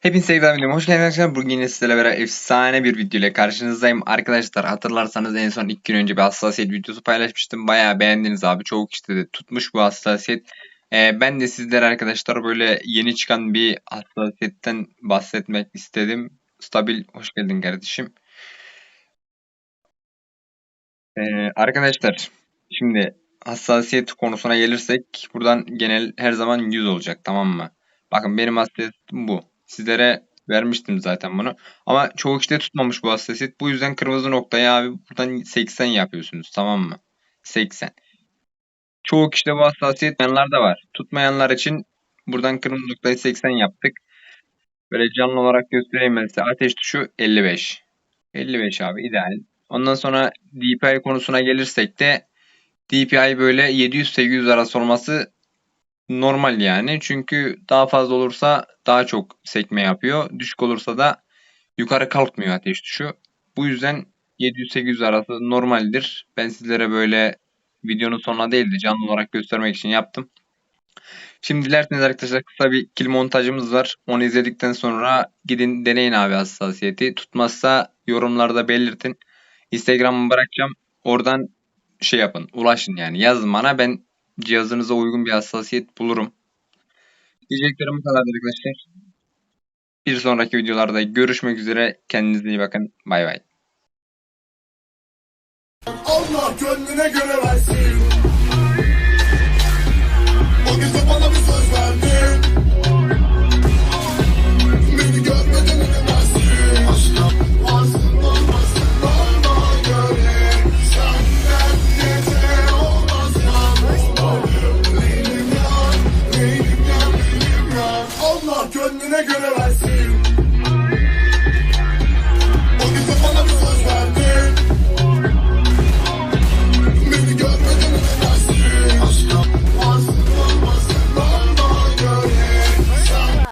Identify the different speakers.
Speaker 1: Hepinize sevgiler videoma hoş geldiniz arkadaşlar. Bugün yine sizlerle beraber efsane bir video ile karşınızdayım. Arkadaşlar hatırlarsanız en son 2 gün önce bir hassasiyet videosu paylaşmıştım. Bayağı beğendiniz abi. Çoğu kişi de tutmuş bu hassasiyet. Ee, ben de sizlere arkadaşlar böyle yeni çıkan bir hassasiyetten bahsetmek istedim. Stabil hoş geldin kardeşim. Ee, arkadaşlar şimdi hassasiyet konusuna gelirsek buradan genel her zaman 100 olacak tamam mı? Bakın benim hassasiyetim bu. Sizlere vermiştim zaten bunu. Ama çoğu kişi de tutmamış bu hassasiyet. Bu yüzden kırmızı noktayı abi buradan 80 yapıyorsunuz tamam mı? 80. Çoğu kişide bu hassasiyet tutmayanlar da var. Tutmayanlar için buradan kırmızı noktayı 80 yaptık. Böyle canlı olarak göstereyim ben. Ateş tuşu 55. 55 abi ideal. Ondan sonra DPI konusuna gelirsek de DPI böyle 700-800 arası olması normal yani. Çünkü daha fazla olursa daha çok sekme yapıyor. Düşük olursa da yukarı kalkmıyor ateş tuşu. Bu yüzden 700-800 arası normaldir. Ben sizlere böyle videonun sonuna değil de canlı olarak göstermek için yaptım. Şimdi dilerseniz arkadaşlar kısa bir kill montajımız var. Onu izledikten sonra gidin deneyin abi hassasiyeti. Tutmazsa yorumlarda belirtin. Instagram'ı bırakacağım. Oradan şey yapın. Ulaşın yani. Yazın bana. Ben cihazınıza uygun bir hassasiyet bulurum. Diyeceklerim bu kadar arkadaşlar. Bir sonraki videolarda görüşmek üzere. Kendinize iyi bakın. Bay bay.
Speaker 2: Allah gönlüne göre versin. Allah gönlüne göre